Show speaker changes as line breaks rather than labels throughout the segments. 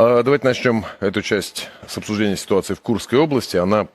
А, Давайте начнем эту часть с обсуждения ситуации в Курской области. Она,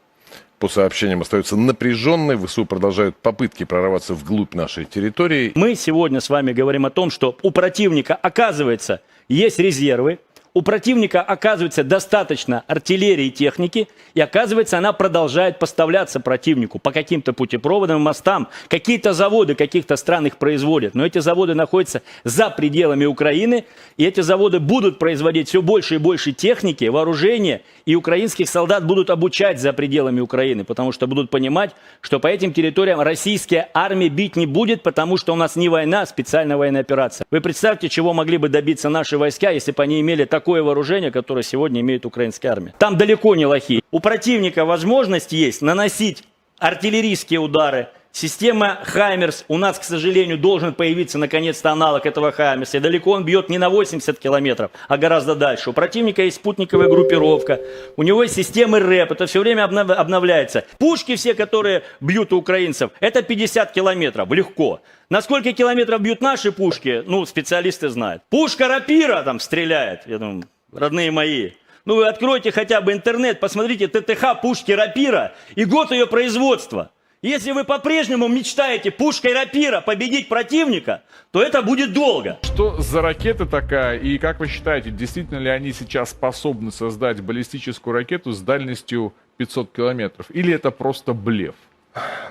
по сообщениям, остается напряженной. ВСУ продолжают попытки прорваться вглубь нашей территории.
Мы сегодня с вами говорим о том, что у противника, оказывается, есть резервы, у противника, оказывается, достаточно артиллерии и техники, и, оказывается, она продолжает поставляться противнику по каким-то путепроводам, мостам. Какие-то заводы каких-то стран их производят, но эти заводы находятся за пределами Украины, и эти заводы будут производить все больше и больше техники, вооружения, и украинских солдат будут обучать за пределами Украины, потому что будут понимать, что по этим территориям российская армия бить не будет, потому что у нас не война, а специальная военная операция. Вы представьте, чего могли бы добиться наши войска, если бы они имели такое вооружение, которое сегодня имеет украинская армия. Там далеко не лохи. У противника возможность есть наносить артиллерийские удары, Система Хаймерс, у нас, к сожалению, должен появиться наконец-то аналог этого Хаймерса. И далеко он бьет не на 80 километров, а гораздо дальше. У противника есть спутниковая группировка, у него есть системы РЭП, это все время обнов- обновляется. Пушки все, которые бьют у украинцев, это 50 километров, легко. На сколько километров бьют наши пушки, ну, специалисты знают. Пушка рапира там стреляет, я думаю, родные мои. Ну, вы откройте хотя бы интернет, посмотрите ТТХ пушки рапира и год ее производства. Если вы по-прежнему мечтаете пушкой рапира победить противника, то это будет долго.
Что за ракета такая, и как вы считаете, действительно ли они сейчас способны создать баллистическую ракету с дальностью 500 километров? Или это просто блеф?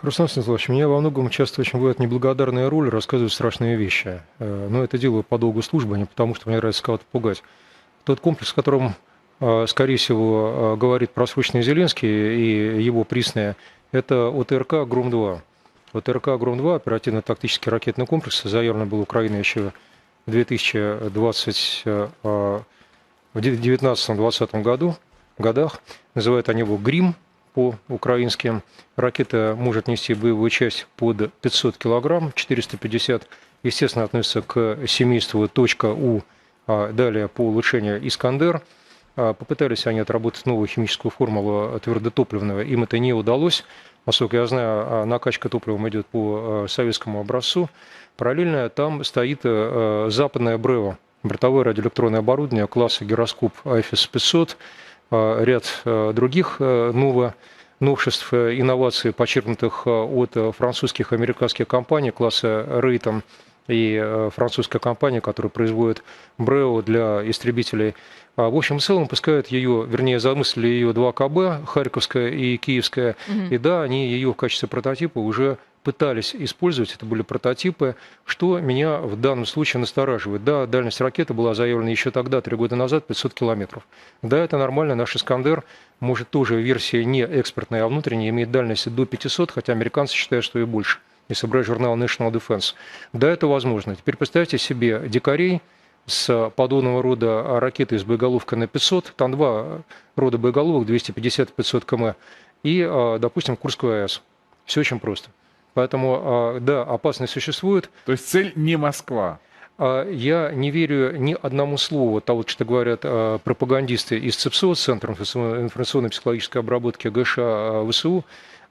Руслан Станиславович, меня во многом часто очень бывает неблагодарная роль рассказывать страшные вещи. Э, Но это делаю по долгу службы, а не потому, что мне нравится кого-то пугать. Тот комплекс, о котором, э, скорее всего, э, говорит просроченный Зеленский и его присные, это ОТРК «Гром-2». ОТРК «Гром-2», оперативно-тактический ракетный комплекс, заявлен был Украиной еще в 2020, э, в 2019-2020 году, годах. Называют они его «Грим», по-украински. Ракета может нести боевую часть под 500 килограмм, 450, естественно, относится к семейству .У, а далее по улучшению «Искандер». А, Попытались они отработать новую химическую формулу твердотопливного, им это не удалось. Насколько я знаю, а, накачка топливом идет по а, советскому образцу. Параллельно там стоит западное БРЭО, бортовое радиоэлектронное оборудование класса гироскоп IFIS 500, а, ряд других а, ново новшеств, э, инноваций, почерпнутых а, от французских и американских компаний класса Рейтон и э, французская компания, которая производит БРЭО для истребителей. А, В общем и целом пускают ее, вернее, замыслили ее два КБ, Харьковская и Киевская. И да, они ее в качестве прототипа уже пытались использовать, это были прототипы, что меня в данном случае настораживает. Да, дальность ракеты была заявлена еще тогда, три года назад, 500 километров. Да, это нормально, наш «Искандер» может тоже в версии не экспортная, а внутренняя, имеет дальность до 500, хотя американцы считают, что и больше, если брать журнал National Defense. Да, это возможно. Теперь представьте себе дикарей, с подобного рода ракетой с боеголовкой на 500, там два рода боеголовок, 250-500 км, и, а, допустим, Курскую АЭС. Все очень просто. Поэтому, а, да, опасность существует.
То есть цель не Москва.
А, Я не верю ни одному слову того, что говорят пропагандисты из ЦИПСО, Центра информационно-психологической обработки ГШ ВСУ.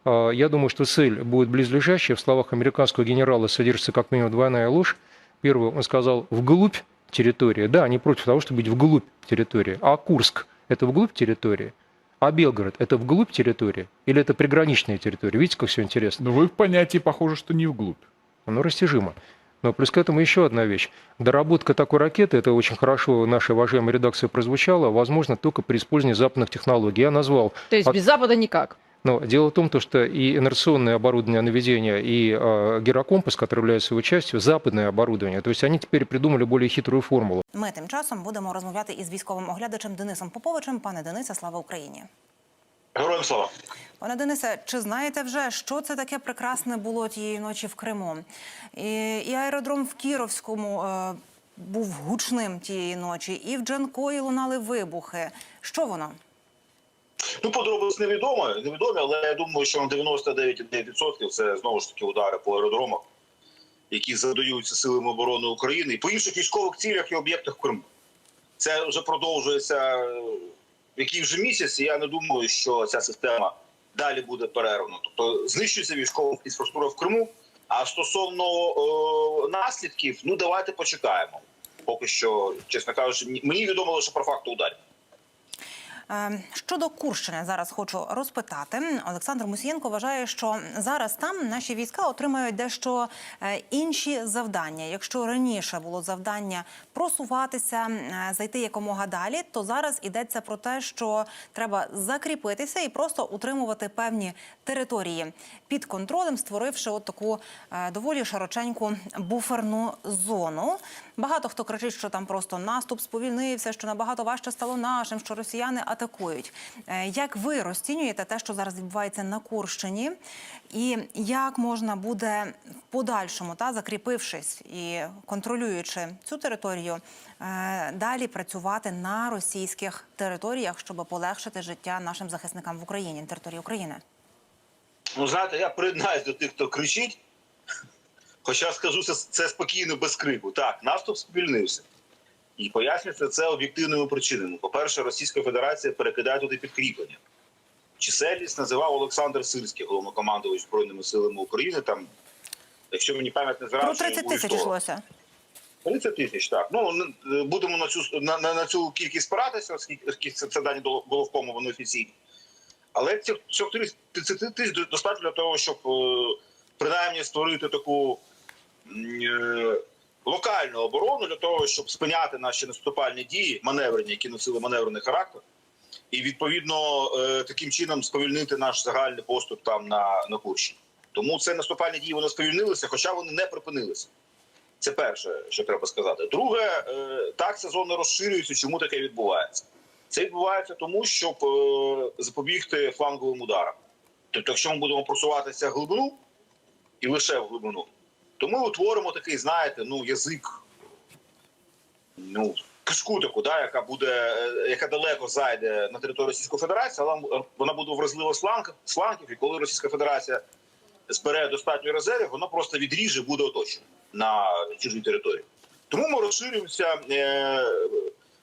А, Я думаю, что цель будет близлежащая. В словах американского генерала содержится как минимум двойная ложь. Первый, он сказал, вглубь территории. Да, они против того, чтобы быть вглубь территории. А Курск – это вглубь территории? А Белгород – это вглубь территории? Или это приграничная территория? Видите, как все интересно?
Но вы в понятии похоже, что не вглубь.
оно растяжимо. Но плюс к этому еще одна вещь. Доработка такой ракеты, это очень хорошо в нашей уважаемой редакции прозвучало, возможно только при использовании западных технологий. Я назвал...
То есть
от-
без Запада никак.
Но дело в том, то, что и инерционное оборудование наведения, и э, гирокомпас, который является его частью, западное оборудование. То есть они теперь придумали более хитрую формулу.
Ми тим часом будемо розмовляти із військовим оглядачем Денисом Поповичем. Пане Денисе, слава Україні.
Героям слава.
Пане Денисе, чи знаєте вже, що це таке прекрасне було тієї ночі в Криму? І, і аеродром в Кіровському е, був гучним тієї ночі, і в Джанкої лунали вибухи. Що воно?
Ну, подробиці невідомо, невідомі, але я думаю, що на 99,9% це знову ж таки удари по аеродромах, які задаються силами оборони України і по інших військових цілях і об'єктах в Криму. Це вже продовжується е, який вже місяць, і я не думаю, що ця система далі буде перервана. Тобто знищується військова інфраструктура в Криму. А стосовно е, наслідків, ну давайте почекаємо. Поки що, чесно кажучи, мені відомо лише про факти ударів.
Е, Щодо Курщини зараз хочу розпитати. Олександр Мусієнко вважає, що зараз там наші війська отримають дещо е, інші завдання. Якщо раніше було завдання просуватися, е, зайти якомога далі, то зараз йдеться про те, що треба закріпитися і просто утримувати певні території під контролем, створивши от таку е, доволі широченьку буферну зону. Багато хто кричить, що там просто наступ сповільнився, що набагато важче стало нашим, що росіяни атакують. Е, Як ви розцінюєте те, що зараз відбувається на Курщині, і як можна буде в подальшому, та закріпившись і контролюючи цю територію, е, далі працювати на російських територіях, щоб полегшити життя нашим захисникам в Україні на території України?
Ну, знаєте, я приєднаюсь до тих, хто кричить. Хоча скажу це, це спокійно без крику. Так, наступ сповільнився. І пояснюється це об'єктивними причинами. По-перше, Російська Федерація перекидає туди підкріплення. Чисельність називав Олександр Сирський, головнокомандувач Збройними силами України. Там, якщо мені пам'ять не
Про 30 тисяч йшлося.
30 тисяч, так. Ну будемо на цю на, на, цю кількість спиратися, оскільки це, це дані головкому, вони офіційні. Але цих цих 30 тисяч достатньо для того, щоб е, принаймні створити таку е, локальну оборону для того, щоб спиняти наші наступальні дії, маневрені, які носили маневрений характер, і відповідно е, таким чином сповільнити наш загальний поступ там на, на Курщині. Тому це наступальні дії вони сповільнилися, хоча вони не припинилися. Це перше, що треба сказати. Друге, е, так сезонно розширюється. Чому таке відбувається? Це відбувається тому, щоб е, запобігти фланговим ударам. Тобто, якщо ми будемо просуватися в глибину і лише в глибину, то ми утворимо такий, знаєте, ну язик, ну кишку таку, да, яка буде, е, яка далеко зайде на територію Російської Федерації, але вона буде вразлива з фланг- і коли Російська Федерація збере достатньо резервів, воно просто відріже, буде оточено на чужій території. Тому ми розширюємося, е,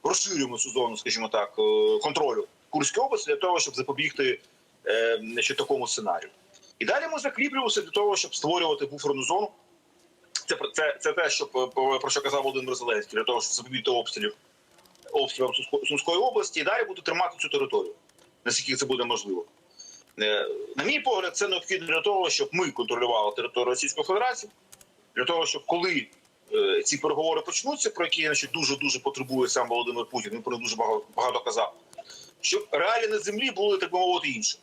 розширюємо цю зону, скажімо так, е, контролю Курської області для того, щоб запобігти е, значить, такому сценарію. І далі ми закріплюємося для того, щоб створювати буферну зону. Це про- це, це те, що про- що казав Володимир Зеленський, для того, щоб запобігти обстрілів обстрілам Сумсько- Сумської області, і далі буде тримати цю територію, наскільки це буде можливо. Е, На мій погляд, це необхідно для того, щоб ми контролювали територію Російської Федерації, для того, щоб коли е, ці переговори почнуться, про які значить, дуже дуже потребує сам Володимир Путін, він про них дуже багато, багато казав, щоб реалії на землі були, так би мовити, інші.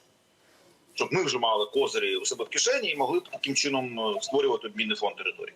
Щоб ми вже мали козирі у себе в кишені і могли таким чином е, створювати обмінний фонд території.